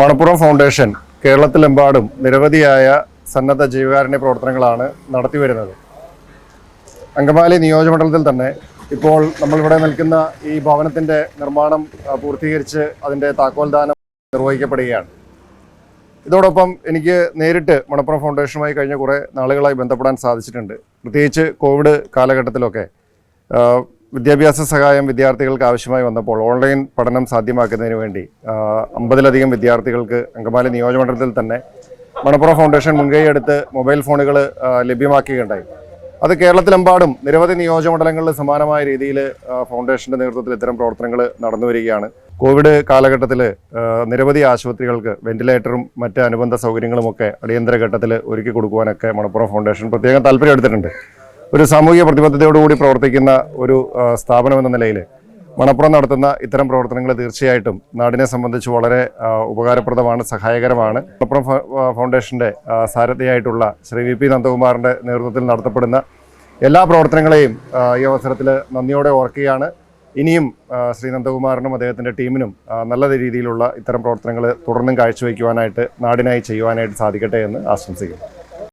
Manappuram foundation കേരളത്തിലെമ്പാടും നിരവധിയായ സന്നദ്ധ ജീവകാരുണ്യ പ്രവർത്തനങ്ങളാണ് നടത്തിവരുന്നത് അങ്കമാലി നിയോജകമണ്ഡലത്തിൽ തന്നെ ഇപ്പോൾ നമ്മളിവിടെ നിൽക്കുന്ന ഈ ഭവനത്തിന്റെ നിർമ്മാണം പൂർത്തീകരിച്ച് അതിന്റെ താക്കോൽദാനം നിർവഹിക്കപ്പെടുകയാണ്. ഇതോടൊപ്പം എനിക്ക് നേരിട്ട് മണപ്പുറം ഫൗണ്ടേഷനുമായി കഴിഞ്ഞ കുറേ നാളുകളായി ബന്ധപ്പെടാൻ സാധിച്ചിട്ടുണ്ട്. പ്രത്യേകിച്ച് കോവിഡ് കാലഘട്ടത്തിലൊക്കെ വിദ്യാഭ്യാസ സഹായം വിദ്യാർത്ഥികൾക്ക് ആവശ്യമായി വന്നപ്പോൾ ഓൺലൈൻ പഠനം സാധ്യമാക്കുന്നതിന് വേണ്ടി അമ്പതിലധികം വിദ്യാർത്ഥികൾക്ക് അങ്കമാലി നിയോജകമണ്ഡലത്തിൽ തന്നെ മണപ്പുറ ഫൗണ്ടേഷൻ മുൻകൈയെടുത്ത് മൊബൈൽ ഫോണുകൾ ലഭ്യമാക്കുകയുണ്ടായി. അത് കേരളത്തിലെമ്പാടും നിരവധി നിയോജകമണ്ഡലങ്ങളിൽ സമാനമായ രീതിയിൽ ഫൗണ്ടേഷന്റെ നേതൃത്വത്തിൽ ഇത്തരം പ്രവർത്തനങ്ങൾ നടന്നു വരികയാണ്. കോവിഡ് കാലഘട്ടത്തിൽ നിരവധി ആശുപത്രികൾക്ക് വെന്റിലേറ്ററും മറ്റ് അനുബന്ധ സൗകര്യങ്ങളുമൊക്കെ അടിയന്തര ഘട്ടത്തിൽ ഒരുക്കി കൊടുക്കുവാനൊക്കെ മണപ്പുറം ഫൗണ്ടേഷൻ പ്രത്യേകം താല്പര്യം എടുത്തിട്ടുണ്ട് ഒരു സാമൂഹിക പ്രതിബദ്ധതയോടുകൂടി പ്രവർത്തിക്കുന്ന ഒരു സ്ഥാപനം എന്ന നിലയിൽ മണപ്പുറം നടത്തുന്ന ഇത്തരം പ്രവർത്തനങ്ങൾ തീർച്ചയായിട്ടും നാടിനെ സംബന്ധിച്ച് വളരെ ഉപകാരപ്രദമാണ് സഹായകരമാണ്. മണപ്പുറം ഫൗണ്ടേഷന്റെ സാരഥിയായിട്ടുള്ള ശ്രീ വി പി നന്ദകുമാറിന്റെ നേതൃത്വത്തിൽ നടത്തപ്പെടുന്ന എല്ലാ പ്രവർത്തനങ്ങളെയും ഈ അവസരത്തിൽ നന്ദിയോടെ ഓർക്കുകയാണ്. ഇനിയും ശ്രീ നന്ദകുമാറിനും അദ്ദേഹത്തിന്റെ ടീമിനും നല്ല രീതിയിലുള്ള ഇത്തരം പ്രവർത്തനങ്ങൾ തുടർന്നും കാഴ്ചവെക്കുവാനായിട്ട് നാടിനായി ചെയ്യുവാനായിട്ട് സാധിക്കട്ടെ എന്ന് ആശംസിക്കുന്നു.